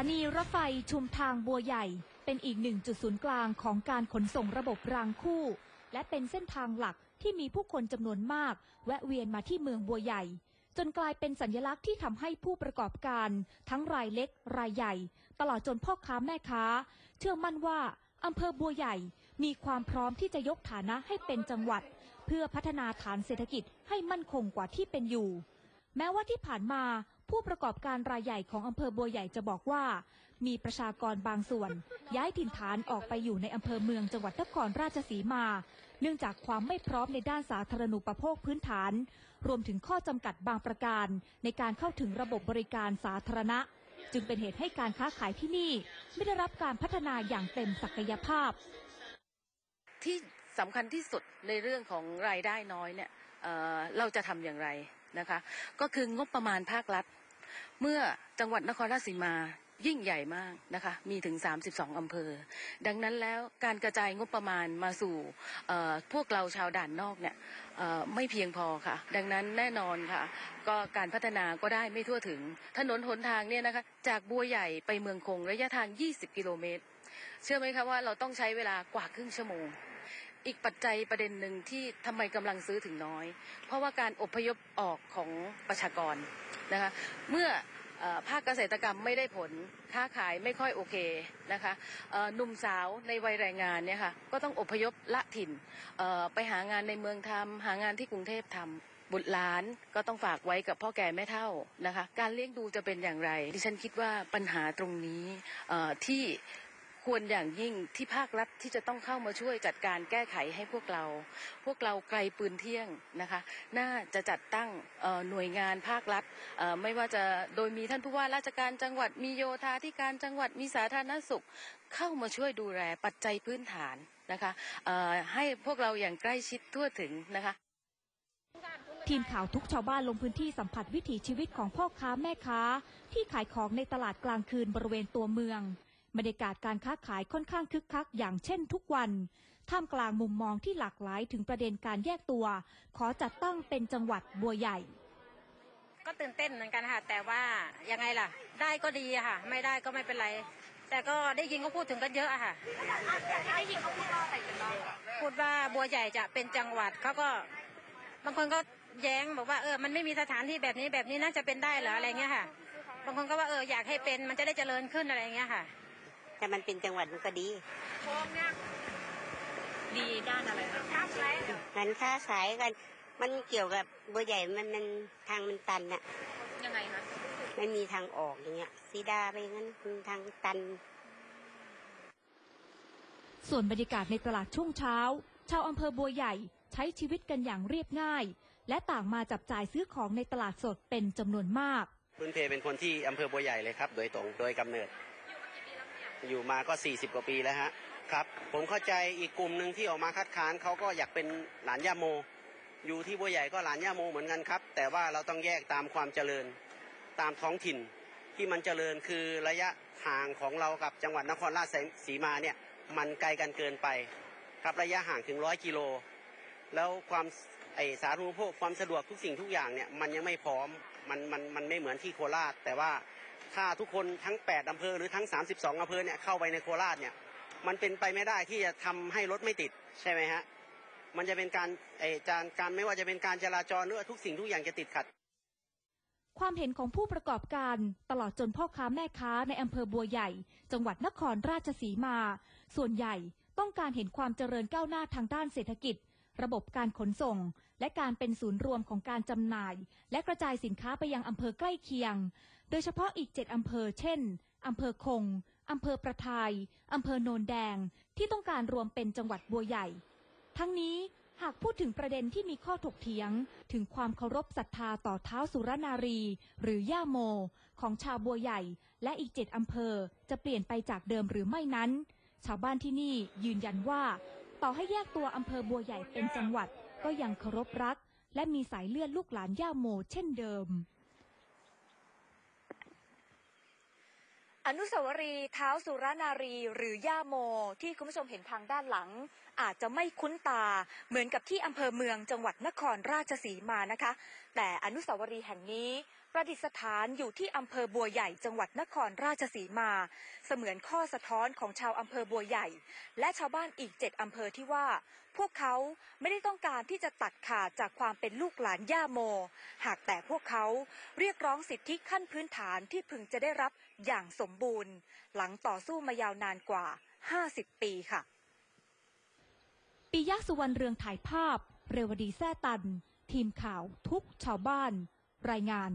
ถานีรถไฟชุมทางบัวใหญ่ เป็นอีกหนึ่งจุดศูนย์กลางของการขนส่งระบบรางคู่ และเป็นเส้นทางหลักที่มีผู้คนจำนวนมาก แวะเวียนมาที่เมืองบัวใหญ่ จนกลายเป็นสัญลักษณ์ที่ทำให้ผู้ประกอบการ ทั้งรายเล็ก รายใหญ่ ตลอดจนพ่อค้าแม่ค้า เชื่อมั่นว่าอำเภอบัวใหญ่มีความพร้อมที่จะยกฐานะให้เป็นจังหวัด เพื่อพัฒนาฐานเศรษฐกิจให้มั่นคงกว่าที่เป็นอยู่ แม้ว่าที่ผ่านมา ผู้ประกอบการรายใหญ่ของอำเภอบัวใหญ่จะบอกว่า มีประชากรบางส่วน ย้ายถิ่นฐานออกไปอยู่ในอำเภอเมืองจังหวัดนครราชสีมา เนื่องจากความไม่พร้อมในด้านสาธารณูปโภคพื้นฐาน รวมถึงข้อจำกัดบางประการ ในการเข้าถึงระบบบริการสาธารณะ จึงเป็นเหตุให้การค้าขายที่นี่ ไม่ได้รับการพัฒนาอย่างเต็มศักยภาพ ที่สำคัญที่สุดในเรื่องของรายได้น้อยเนี่ยเเราจะทำอย่างไรนะคะ ก็คืองบประมาณภาครัฐ เมื่อจังหวัดนครราชสีมายิ่งใหญ่มากนะคะ มีถึง 32 อำเภอ ดังนั้นแล้วการกระจายงบประมาณมาสู่พวกเราชาวด่านนอกเนี่ยไม่เพียงพอค่ะ ดังนั้นแน่นอนค่ะ ก็การพัฒนาก็ได้ไม่ทั่วถึง ถนนหนทางเนี่ยนะคะ จากบัวใหญ่ไปเมืองคงระยะทาง 20 กิโลเมตร เชื่อไหมคะว่าเราต้องใช้เวลากว่าครึ่งชั่วโมง อีกปัจจัยประเด็นหนึ่งที่ทำไมกำลังซื้อถึงน้อย เพราะว่าการอพยพออกของประชากรนะคะเมื่อภาคเกษตรกรรมไม่ได้ผลค้าขายไม่ค่อยโอเคนะคะหนุ่มสาวในวัยแรงงานเนี่ยค่ะก็ต้องอพยพละถิ่นไปหางานในเมืองทำหางานที่กรุงเทพทำบุตรหลานก็ต้องฝากไว้กับพ่อแก่แม่เฒ่านะคะ การเลี้ยงดูจะเป็นอย่างไร ดิฉันคิดว่าปัญหาตรงนี้ที่ ควรอย่างยิ่งที่ภาครัฐที่จะต้องเข้ามาช่วยจัดการแก้ไขให้พวกเรา พวกเราไกลปืนเที่ยงนะคะน่าจะจัดตั้งหน่วยงานภาครัฐไม่ว่าจะโดยมีท่านผู้ว่าราชการจังหวัดมีโยธาธิการจังหวัดมีสาธารณสุขเข้ามาช่วยดูแลปัจจัยพื้นฐานนะคะให้พวกเราอย่างใกล้ชิดทั่วถึงนะคะทีมข่าวทุกชาวบ้านลงพื้นที่สัมผัสวิถีชีวิตของพ่อค้าแม่ค้า ที่ขายของในตลาดกลางคืนบริเวณตัวเมือง บรรยากาศการค้าขายค่อนข้างคึกคักอย่างเช่นทุกวัน ท่ามกลางมุมมองที่หลากหลายถึงประเด็นการแยกตัว ขอจัดตั้งเป็นจังหวัดบัวใหญ่ ก็ตื่นเต้นเหมือนกันค่ะ แต่ว่ายังไงล่ะ ได้ก็ดีอะค่ะ ไม่ได้ก็ไม่เป็นไร แต่ก็ได้ยินเขาพูดถึงกันเยอะอะค่ะได้ยินเขาพูดว่าอะไรกันบ้างพูดว่าบัวใหญ่จะเป็นจังหวัดเขาก็บางคนก็แย้งบอกว่าเออมันไม่มีสถานที่แบบนี้แบบนี้น่าจะเป็นได้เหรออะไรเงี้ยค่ะ บางคนก็ว่าเอออยากให้เป็นมันจะได้เจริญขึ้นอะไรเงี้ยค่ะ ถ้ามันเป็นจังหวัดมันก็ดีดีด้านอะไรมันค้าขายกัน มันเกี่ยวกับบัวใหญ่มันมันทางมันตันอะยังไงคะไม่มีทางออกอย่างเงี้ยซีดาไปงั้นมันทางตัน ส่วนบรรยากาศในตลาดช่วงเช้า ชาวอำเภอบัวใหญ่ใช้ชีวิตกันอย่างเรียบง่าย และต่างมาจับจ่ายซื้อของในตลาดสดเป็นจำนวนมากพื้นเพเป็นคนที่อำเภอบัวใหญ่เลยครับ โดยตรงโดยกำเนิด อยู่มาก็ 40 กว่าปีแล้วฮะครับ ผมเข้าใจอีกกลุ่มหนึ่งที่ออกมาคัดค้านเขาก็อยากเป็นหลานย่าโม อยู่ที่บัวใหญ่ก็หลานย่าโมเหมือนกันครับ แต่ว่าเราต้องแยกตามความเจริญตามท้องถิ่นที่มันเจริญคือระยะห่างของเรากับจังหวัดนครราชสีมาเนี่ยมันไกลกันเกินไป ครับระยะห่างถึงร้อยกิโล แล้วความไอสาธารณูปโภคความสะดวกทุกสิ่งทุกอย่างเนี่ยมันยังไม่พร้อมมันมันมันไม่เหมือนที่โคราชแต่ว่า ถ้าทุกคนทั้ง 8อำเภอหรือทั้ง 32อำเภอเนี่ยเข้าไปในโคราชเนี่ยมันเป็นไปไม่ได้ที่จะทำให้รถไม่ติดใช่ไหมฮะมันจะเป็นการไอจานการไม่ว่าจะเป็นการจราจรหรือทุกสิ่งทุกอย่างจะติดขัด ความเห็นของผู้ประกอบการตลอดจนพ่อค้าแม่ค้าในอำเภอบัวใหญ่ จังหวัดนครราชสีมา ส่วนใหญ่ต้องการเห็นความเจริญก้าวหน้าทางด้านเศรษฐกิจ ระบบการขนส่ง และการเป็นศูนย์รวมของการจำหน่าย และกระจายสินค้าไปยังอำเภอใกล้เคียง โดยเฉพาะอีก 7 อำเภอ เช่น อำเภอคง อำเภอประทาย อำเภอโนนแดง ที่ต้องการรวมเป็นจังหวัดบัวใหญ่ ทั้งนี้หากพูดถึงประเด็นที่มีข้อถกเถียง ถึงความเคารพศรัทธาต่อเท้าสุรนารี หรือย่าโม ของชาวบัวใหญ่ และอีกเจ็ดอำเภอ จะเปลี่ยนไปจากเดิมหรือไม่นั้น ชาวบ้านที่นี่ยืนยันว่า ต่อให้แยกตัวอำเภอบัวใหญ่เป็นจังหวัด ก็ยังเคารพรัก และมีสายเลือดลูกหลานย่าโมเช่นเดิม อนุสาวรีย์เท้าสุรนารีหรือย่าโม ที่คุณผู้ชมเห็นทางด้านหลัง อาจจะไม่คุ้นตา เหมือนกับที่อำเภอเมืองจังหวัดนครราชสีมานะคะ แต่อนุสาวรีย์แห่งนี้ ประดิษฐานอยู่ที่อำเภอบัวใหญ่จังหวัดนครราชสีมา เสมือนข้อสะท้อนของชาวอำเภอบัวใหญ่ และชาวบ้านอีกเจ็ดอำเภอที่ว่า พวกเขาไม่ได้ต้องการที่จะตัดขาดจากความเป็นลูกหลานย่าโม หากแต่พวกเขาเรียกร้องสิทธิขั้นพื้นฐานที่พึงจะได้รับอย่างสมบูรณ์ หลังต่อสู้มายาวนานกว่า 50 ปีค่ะปิยะสุวรรณเรืองถ่ายภาพ เรวดีแซ่ตัน ทีมข่าวทุกชาวบ้าน รายงาน